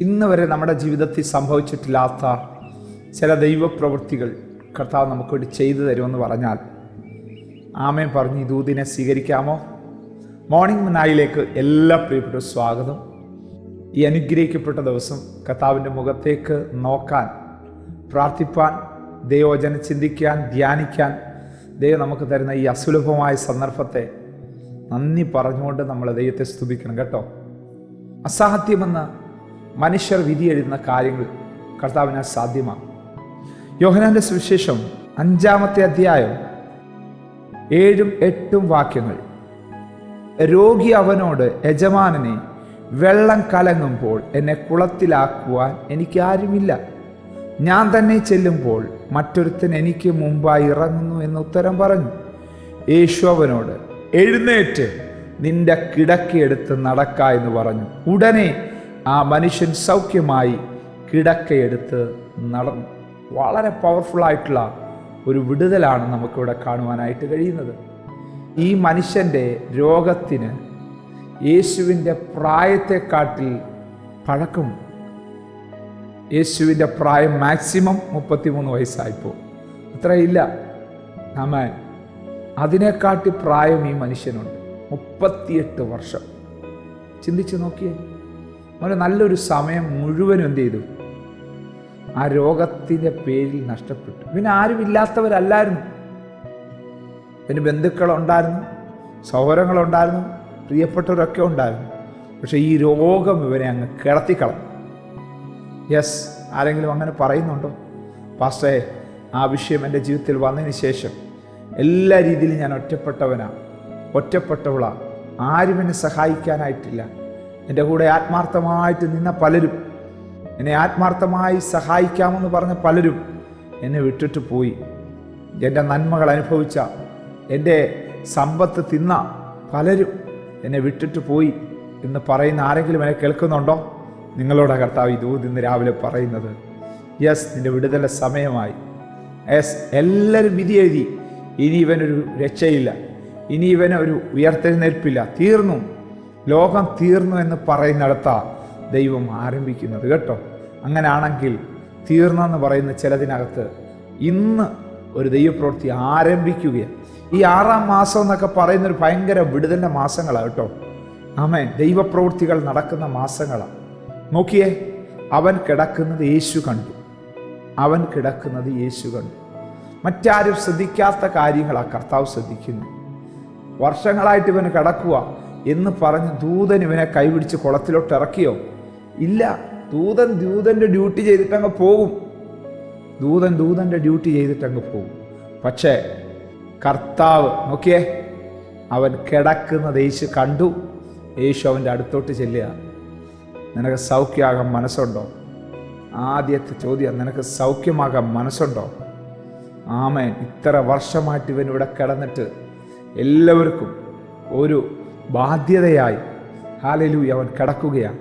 ഇന്ന് വരെ നമ്മുടെ ജീവിതത്തിൽ സംഭവിച്ചിട്ടില്ലാത്ത ചില ദൈവപ്രവൃത്തികൾ കർത്താവ് നമുക്ക് വേണ്ടി ചെയ്തു തരുമെന്ന് പറഞ്ഞാൽ ആമേൻ പറഞ്ഞ് ദൂതിനെ സ്വീകരിക്കാമോ? മോർണിംഗ് മനായിലേക്ക് എല്ലാ പ്രിയപ്പെട്ട സ്വാഗതം. ഈ അനുഗ്രഹിക്കപ്പെട്ട ദിവസം കർത്താവിന്റെ മുഖത്തേക്ക് നോക്കാൻ പ്രാർത്ഥിപ്പാൻ ദൈവവചനം ചിന്തിക്കാൻ ധ്യാനിക്കാൻ ദൈവം നമുക്ക് തരുന്ന ഈ അസുലഭമായ സന്ദർഭത്തെ നന്ദി പറഞ്ഞുകൊണ്ട് നമ്മൾ ദൈവത്തെ സ്തുതിക്കണം കേട്ടോ. അസാധ്യമെന്ന് മനുഷ്യർ വിധി എഴുതുന്ന കാര്യങ്ങൾ കർത്താവിനാൽ സാധ്യമാണ് യോഹനാന്റെ സുവിശേഷം അഞ്ചാമത്തെ അധ്യായം ഏഴും എട്ടും വാക്യങ്ങൾ. രോഗി അവനോട് യജമാനനെ വെള്ളം കലങ്ങുമ്പോൾ എന്നെ കുളത്തിലാക്കുവാൻ എനിക്ക് ആരുമില്ല ഞാൻ തന്നെ ചെല്ലുമ്പോൾ മറ്റൊരുത്തൻ എനിക്ക് മുമ്പായി ഇറങ്ങുന്നു എന്ന് ഉത്തരം പറഞ്ഞു. യേശു അവനോട് എഴുന്നേറ്റ് നിന്റെ കിടക്കയെടുത്ത് നടക്ക എന്ന് പറഞ്ഞു. ഉടനെ ആ മനുഷ്യൻ സൗഖ്യമായി കിടക്കയെടുത്ത് നടന്നു. വളരെ പവർഫുള്ളായിട്ടുള്ള ഒരു വിടുതലാണ് നമുക്കിവിടെ കാണുവാനായിട്ട് കഴിയുന്നത്. ഈ മനുഷ്യന്റെ രോഗത്തിന് യേശുവിന്റെ പ്രായത്തെക്കാട്ടിൽ പഴക്കം. യേശുവിന്റെ പ്രായം മാക്സിമം മുപ്പത്തിമൂന്ന് വയസ്സായിപ്പോൾ അത്രയില്ല ആമ അതിനെക്കാട്ടി പ്രായം ഈ മനുഷ്യനുണ്ട്. മുപ്പത്തിയെട്ട് വർഷം. ചിന്തിച്ച് നോക്കിയേ. അവന് നല്ലൊരു സമയം മുഴുവനും എന്ത് ചെയ്തു? ആ രോഗത്തിന്റെ പേരിൽ നഷ്ടപ്പെട്ടു. പിന്നെ ആരുമില്ലാത്തവരല്ലായിരുന്നു. പിന്നെ ബന്ധുക്കളുണ്ടായിരുന്നു സൗഹരങ്ങളുണ്ടായിരുന്നു പ്രിയപ്പെട്ടവരൊക്കെ ഉണ്ടായിരുന്നു. പക്ഷേ ഈ രോഗം ഇവനെ അങ്ങ് കിടത്തിക്കളഞ്ഞു യെസ് ആരെങ്കിലും അങ്ങനെ പറയുന്നുണ്ടോ? പാസ്റ്റേ ആ വിഷയം എന്റെ ജീവിതത്തിൽ വന്നതിന് ശേഷം എല്ലാ രീതിയിലും ഞാൻ ഒറ്റപ്പെട്ടവനാണ് ഒറ്റപ്പെട്ടവളാണ് ആരും എന്നെ സഹായിക്കാനായിട്ടില്ല. എന്റെ കൂടെ ആത്മാർത്ഥമായിട്ട് നിന്ന പലരും എന്നെ ആത്മാർത്ഥമായി സഹായിക്കാമെന്ന് പറഞ്ഞ പലരും എന്നെ വിട്ടിട്ട് പോയി. എന്റെ നന്മകൾ അനുഭവിച്ച എന്റെ സമ്പത്ത് തിന്ന പലരും എന്നെ വിട്ടിട്ട് പോയി എന്ന് പറയുന്ന ആരെങ്കിലും എന്നെ കേൾക്കുന്നുണ്ടോ? നിങ്ങളോട് കർത്താവ് ഇത് ഇന്ന് രാവിലെ പറയുന്നത്. യെസ് നിന്റെ വിടുതല സമയമായി. യെസ് എല്ലാവരും വിധി എഴുതി. ഇനി ഇവനൊരു രക്ഷയില്ല. ഇനി ഇവന് ഒരു ഉയർത്തെഴുന്നേൽപ്പില്ല. തീർന്നു. ലോകം തീർന്നു എന്ന് പറയുന്നിടത്ത ദൈവം ആരംഭിക്കുന്നത് കേട്ടോ? അങ്ങനെയാണെങ്കിൽ തീർന്നെന്ന് പറയുന്ന ചിലതിനകത്ത് ഇന്ന് ഒരു ദൈവപ്രവൃത്തി ആരംഭിക്കുകയാണ്. ഈ ആറാം മാസം എന്നൊക്കെ പറയുന്ന ഒരു ഭയങ്കര വിടുതലിന്റെ മാസങ്ങളാണ് കേട്ടോ? ആമേ ദൈവപ്രവൃത്തികൾ നടക്കുന്ന മാസങ്ങളാണ് നോക്കിയേ അവൻ കിടക്കുന്നത് യേശു കണ്ടു. അവൻ കിടക്കുന്നത് യേശു കണ്ടു. മറ്റാരും ശ്രദ്ധിക്കാത്ത കാര്യങ്ങളാണ് കർത്താവ് ശ്രദ്ധിക്കുന്നു വർഷങ്ങളായിട്ട് ഇവന് കിടക്കുക എന്ന് പറഞ്ഞ് ദൂതൻ ഇവനെ കൈപിടിച്ച് കുളത്തിലോട്ട് ഇറക്കിയോ ഇല്ല ദൂതൻ ദൂതന്റെ ഡ്യൂട്ടി ചെയ്തിട്ടങ്ങ് പോകും. ദൂതൻ ദൂതന്റെ ഡ്യൂട്ടി ചെയ്തിട്ടങ്ങ് പോകും. പക്ഷേ കർത്താവ് നോക്കിയേ അവൻ കിടക്കുന്നത് യേശു കണ്ടു. യേശു അവന്റെ അടുത്തോട്ട് ചെല്ലുക. നിനക്ക് സൗഖ്യമാകാൻ മനസ്സുണ്ടോ? ആദ്യത്തെ ചോദ്യം നിനക്ക് സൗഖ്യമാകാൻ മനസ്സുണ്ടോ? ആമേൻ. ഇത്ര വർഷമായിട്ട് ഇവൻ ഇവിടെ കിടന്നിട്ട് എല്ലാവർക്കും ഒരു ബാധ്യതയായി. ഹാലലൂയ അവൻ കിടക്കുകയാണ്.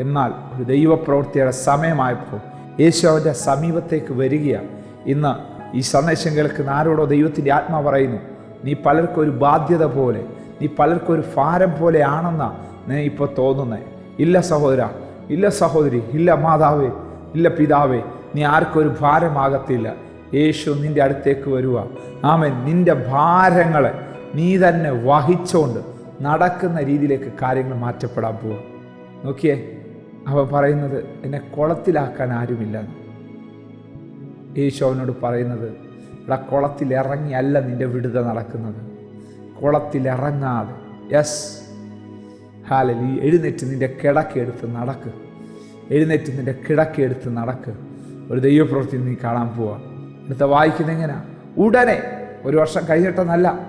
എന്നാൽ ഒരു ദൈവപ്രവൃത്തിയുടെ സമയമായപ്പോൾ യേശു അവന്റെ സമീപത്തേക്ക് വരികയാണ്. ഇന്ന് ഈ സന്ദേശം കേൾക്കുന്ന ആരോടോ ദൈവത്തിന്റെ ആത്മാ പറയുന്നു നീ പലർക്കും ഒരു ബാധ്യത പോലെ നീ പലർക്കും ഒരു ഭാരം ആണെന്ന നീ ഇപ്പോൾ തോന്നുന്നത് ഇല്ല സഹോദര ഇല്ല സഹോദരി ഇല്ല മാതാവേ ഇല്ല പിതാവേ നീ ആർക്കും ഒരു ഭാരമാകത്തില്ല. യേശു നിന്റെ അടുത്തേക്ക് വരുവാ. ആമൻ. നിന്റെ ഭാരങ്ങളെ നീ തന്നെ വഹിച്ചുകൊണ്ട് നടക്കുന്ന രീതിയിലേക്ക് കാര്യങ്ങൾ മാറ്റപ്പെടാൻ പോവുക നോക്കിയേ അവ പറയുന്നത് എന്നെ കുളത്തിലാക്കാൻ ആരുമില്ല. യേശു അവനോട് പറയുന്നത് ഇവിടെ കുളത്തിലിറങ്ങിയല്ല നിന്റെ വിടുത നടക്കുന്നത്. കുളത്തിലിറങ്ങാതെ. യെസ് ഹാലലി എഴുന്നേറ്റ് നിന്റെ കിടക്കെടുത്ത് നടക്ക്. എഴുന്നേറ്റ് നിന്റെ കിടക്കെടുത്ത് നടക്ക്. ഒരു ദൈവപ്രവൃത്തി നീ കാണാൻ പോവുക അടുത്ത വായിക്കുന്നത് ഉടനെ. ഒരു വർഷം കഴിഞ്ഞിട്ടെന്നല്ല.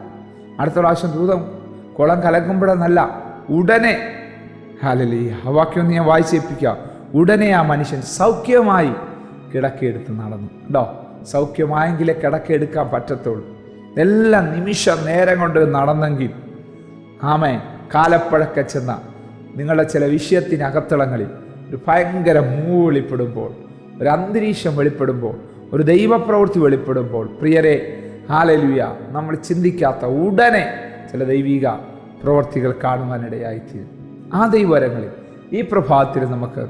അടുത്ത പ്രാവശ്യം ദൂതം കുളം കലക്കുമ്പോഴെന്നല്ല ഉടനെ ഹാലലി ആ വാക്യം ഞാൻ വായിച്ചേൽപ്പിക്കുക ഉടനെ ആ മനുഷ്യൻ സൗഖ്യമായി കിടക്കെടുത്ത് നടന്നു. കേട്ടോ സൗഖ്യമായെങ്കിലേ കിടക്കെടുക്കാൻ പറ്റത്തുള്ളൂ. എല്ലാം നിമിഷ നേരം കൊണ്ട് നടന്നെങ്കിൽ ആമേ കാലപ്പഴക്ക ചെന്ന നിങ്ങളുടെ ചില വിഷയത്തിനകത്തളങ്ങളിൽ ഒരു ഭയങ്കര മൂ വെളിപ്പെടുമ്പോൾ ഒരു അന്തരീക്ഷം വെളിപ്പെടുമ്പോൾ ഒരു ദൈവപ്രവൃത്തി വെളിപ്പെടുമ്പോൾ പ്രിയരെ ഹാലലുയ നമ്മൾ ചിന്തിക്കാത്ത ഉടനെ ചില ദൈവിക പ്രവർത്തികൾ കാണുവാനിടയായിത്തീരും. ആ ദൈവരങ്ങളിൽ ഈ പ്രഭാതത്തിൽ നമുക്ക്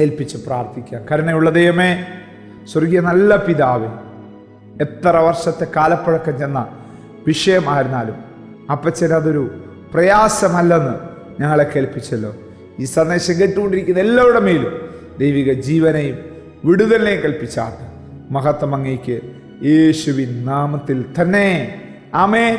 ഏൽപ്പിച്ച് പ്രാർത്ഥിക്കാം. കരുണയുള്ള ദൈവമേ സ്വർഗീയ നല്ല പിതാവേ എത്ര വർഷത്തെ കാലപ്പഴക്കം ചെന്ന വിഷയമായിരുന്നാലും അപ്പച്ചൻ അതൊരു പ്രയാസമല്ലെന്ന് ഞങ്ങളെ കേൾപ്പിച്ചല്ലോ ഈ സന്ദേശം കേട്ടുകൊണ്ടിരിക്കുന്ന എല്ലാവരുടെ മേലും ദൈവിക ജീവനെയും വിടുതലിനെയും കൽപ്പിച്ചാട്ട് മഹത്വം അങ്ങേക്ക് യേശുവിൻ നാമത്തിൽ തന്നെ. ആമേ